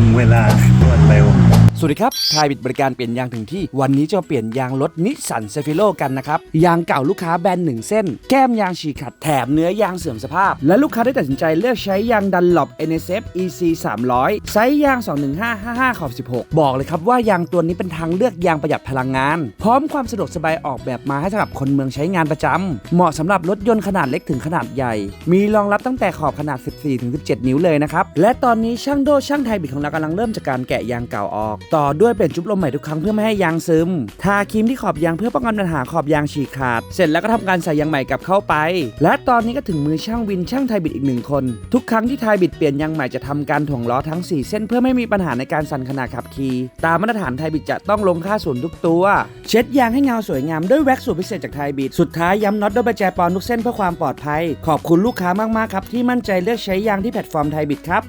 งเวลารวดเร็ว สวัสดีครับทายบิดบริการเปลี่ยนยางถึงที่ วันนี้จะมาเปลี่ยนยางรถนิสสันเซฟิโลกันนะครับ ยางเก่าลูกค้าแบนหนึ่งเส้น แก้มยางฉีกขัดแถมเนื้อยางเสื่อมสภาพ และลูกค้าได้ตัดสินใจเลือกใช้ยางดันหลบ NSF EC 300ไซส์ยาง 21555ขอบ16 บอกเลยครับว่ายางตัวนี้เป็นทางเลือกยางประหยัดพลังงาน พร้อมความสะดวกสบายออกแบบมาให้สำหรับคนเมืองใช้งานประจำเหมาะสำหรับรถยนต์ขนาดเล็กถึงขนาดใหญ่ มีรองรับตั้งแต่ขอบขนาด 14-17 นิ้วเลยนะครับและตอนนี้ช่างโดช่างไทยบิดของเรารากำลังเริ่มจากการแกะยางเก่าออก ต่อด้วยเปลี่ยนจุบลมใหม่ทุกครั้งเพื่อไม่ให้ยางซึม ทาครีมที่ขอบยางเพื่อป้องกันปัญหาขอบยางฉีกขาด เสร็จแล้วก็ทำการใส่ยางใหม่กลับเข้าไป และตอนนี้ก็ถึงมือช่างวินช่างไทยบิดอีกหนึ่งคน ทุกครั้งที่ไทยบิดเปลี่ยนยางใหม่จะทำการถ่วงล้อทั้ง 4 เส้นเพื่อไม่มีปัญหาในการสั่นขณะขับขี่ตามมาตรฐานไทยบิดจะต้องลงค่าศูนย์ทุกตัว เช็ดยางให้เงาสวยงามด้วยแว็กซ์สูตรพิเศษจากไทยบิดสุดท้ายย้ำน็อตด้วยใบแจปอนทุกเส้นเพื่อความปลอดภัย ขอบคุณลูกค้ามากๆครับที่มั่นใจเลือกใช้ยางที่แพลตฟอร์มไทยบิดครับ